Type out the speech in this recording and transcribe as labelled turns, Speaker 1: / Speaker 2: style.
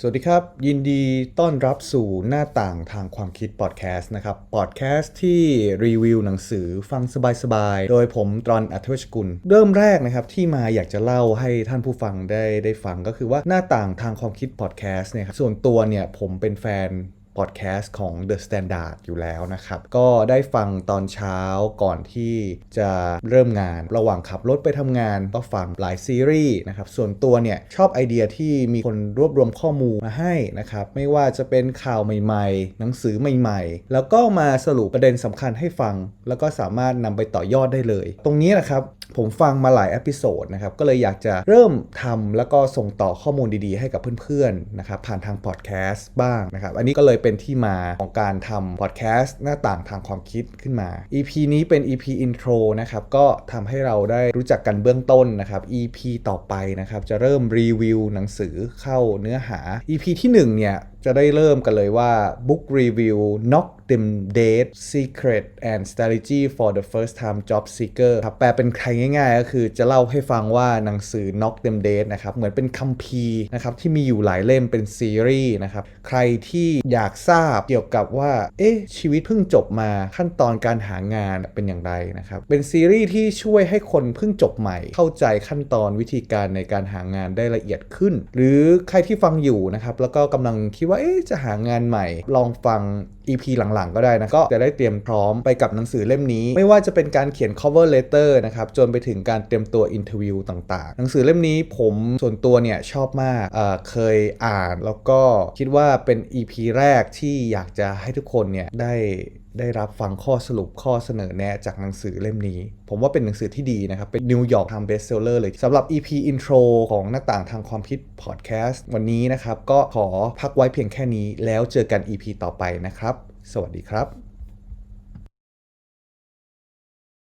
Speaker 1: สวัสดีครับ ยินดีต้อนรับสู่หน้าต่างทางความคิดพอดแคสต์นะครับพอดแคสต์ที่รีวิวหนังสือฟังสบายๆ โดยผมตรอนอัธวชกุล เริ่มแรกนะครับที่มาอยากจะเล่าให้ท่านผู้ฟังได้ได้ฟังก็คือว่าหน้าต่างทางความคิดพอดแคสต์เนี่ยครับส่วนตัวเนี่ยผมเป็นแฟน พอดแคสต์ของ The Standard อยู่แล้วนะครับ ก็ได้ฟังตอนเช้าก่อนที่จะเริ่มงาน ระหว่างขับรถไปทำงานก็ฟังหลายซีรีส์นะครับ ส่วนตัวเนี่ย ชอบไอเดียที่มีคนรวบรวมข้อมูลมาให้นะครับ ไม่ว่าจะเป็นข่าวใหม่ๆ หนังสือใหม่ๆ แล้วก็มาสรุปประเด็นสำคัญให้ฟัง แล้วก็สามารถนำไปต่อยอดได้เลย ตรงนี้นะครับ ผมฟังมาหลายอพิโซดนะครับ ก็เลยอยากจะเริ่มทำแล้วก็ส่งต่อข้อมูลดีๆ ให้กับเพื่อนๆนะครับผ่านทางพอดแคสต์บ้างนะครับ อันนี้ก็เลยเป็นที่มาของการทำพอดแคสต์หน้าต่างทางความคิดขึ้นมา EP นี้เป็น EP intro นะครับก็ทำให้เราได้รู้จักกันเบื้องต้นนะครับ EP ต่อไปนะครับจะเริ่มรีวิวหนังสือเข้าเนื้อหา EP ที่1เนี่ยจะได้เริ่มกันเลยว่า Book Review Knock Them Dead Secret and Strategy for the First Time Job Seeker ครับแปลเป็นใครง่ายๆ ก็คือจะเล่าให้ฟังว่าหนังสือ Knock Them Dead นะครับเหมือนเป็นคัมภีร์นะครับที่มีอยู่หลายเล่มเป็นซีรีส์นะครับใครที่อยากทราบเกี่ยวกับว่าเอ๊ะชีวิตเพิ่งจบมาขั้นตอนการหางานเป็นอย่างไรนะครับเป็นซีรีส์ที่ช่วยให้คนเพิ่งจบใหม่ เข้าใจขั้นตอนวิธีการในการหางานได้ละเอียดขึ้น หรือใครที่ฟังอยู่นะครับแล้วก็กำลังคิดว่าเอ๊ะจะหางานใหม่ ลองฟัง EP หลังๆ ก็ได้นะ ก็จะได้เตรียมพร้อมไปกับหนังสือเล่มนี้ ไม่ว่าจะเป็นการเขียน cover letter นะครับ จนไปถึงการเตรียมตัวอินเทอร์วิวต่างๆ หนังสือเล่มนี้ผมส่วนตัวเนี่ยชอบมากเเคยอ่าน แล้วก็คิดว่าเป็น EP แรกที่อยากจะให้ทุกคนเนี่ยได้ ได้รับฟังข้อสรุปข้อเสนอแนะจากหนังสือเล่มนี้ ผมว่าเป็นหนังสือที่ดีนะครับ เป็นนิวยอร์กทำเบสเซลเลอร์เลยสำหรับ EP intro ของหน้าต่างทางความคิดพอดแคสต์วันนี้นะครับ ก็ขอพักไว้เพียงแค่นี้แล้วเจอกัน EP ต่อไปนะครับ สวัสดีครับ